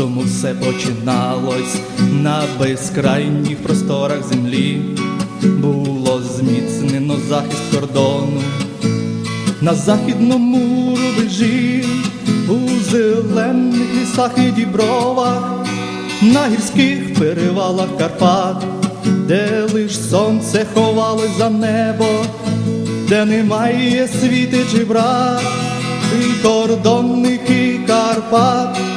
46-му все починалось на безкрайніх просторах землі. Було зміцнено захист кордону на західному рубежі, у зелених лісах і дібровах, на гірських перевалах Карпат, де лиш сонце ховалось за небо, де немає світи чи брат, прикордонники Карпат, непорушність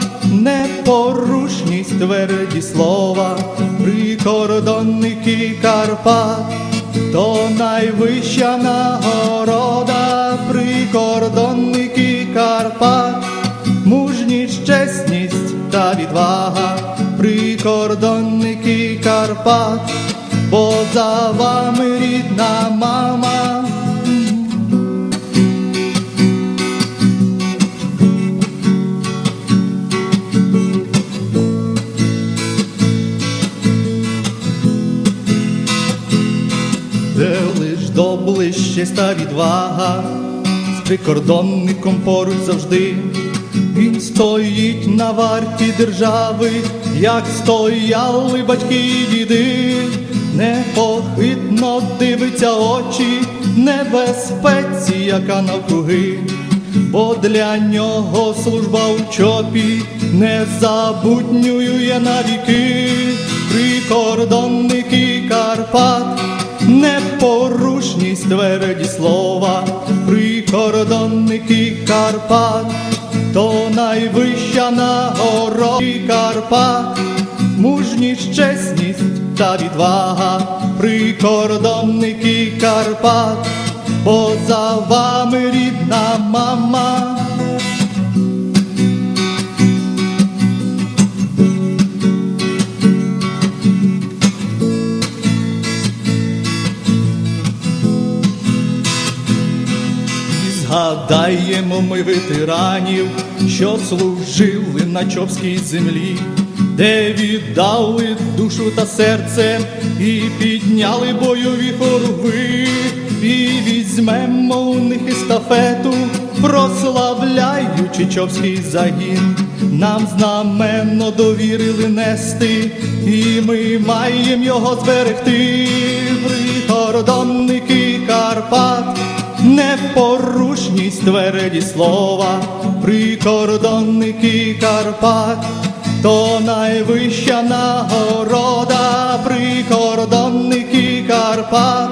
тверді слова, прикордонники Карпат, то найвища нагорода, прикордонники Карпат, мужність, чесність та відвага, прикордонники Карпат, бо за вами рідна мама. Доблищесть та відвага, з прикордонником поруч завжди. Він стоїть на варті держави, як стояли батьки і діди, непохитно дивиться очі, небезпеці, яка навкруги, бо для нього служба у чопі незабутньою є навіки, прикордонники Карпат непорушність тверді слова, прикордонники Карпат, то найвища нагорода Карпат, мужність, чесність та відвага, прикордонники Карпат, бо за вами рідна мама. Згадаємо ми ветеранів, що служили на чопській землі, де віддали душу та серце і підняли бойові хоругви, і візьмемо у них естафету, прославляючи чопський загін. Нам знаменно довірили нести, і ми маємо його зберегти, прикордонники Карпат непорушність тверді слова, прикордонники Карпат, то найвища нагорода, прикордонники Карпат,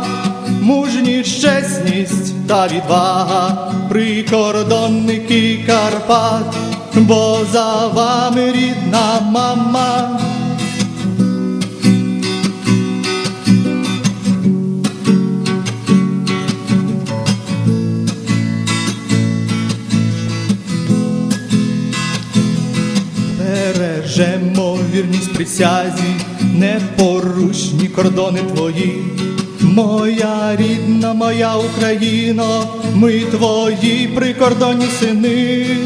мужність, чесність та відвага, прикордонники Карпат, бо за вами рідна мама. Бережемо вірність присязі, непорушні кордони твої. Моя рідна, моя Україно, ми твої прикордонні сини,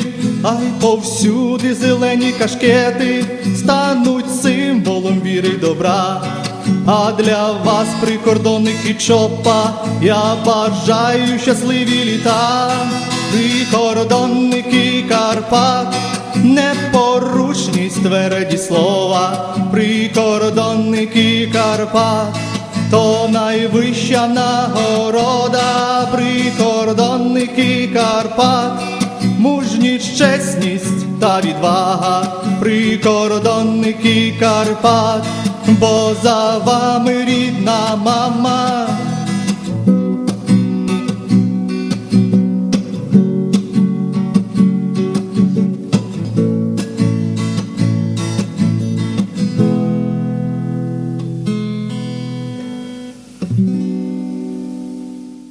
а й повсюди зелені кашкети стануть символом віри й добра. А для вас, прикордонники чопа, я бажаю щасливі літа, прикордонники Карпат, непорушність тверді слова, прикордонники Карпат, то найвища нагорода, прикордонники Карпат, мужність, чесність та відвага, прикордонники Карпат, бо за вами рідна мама.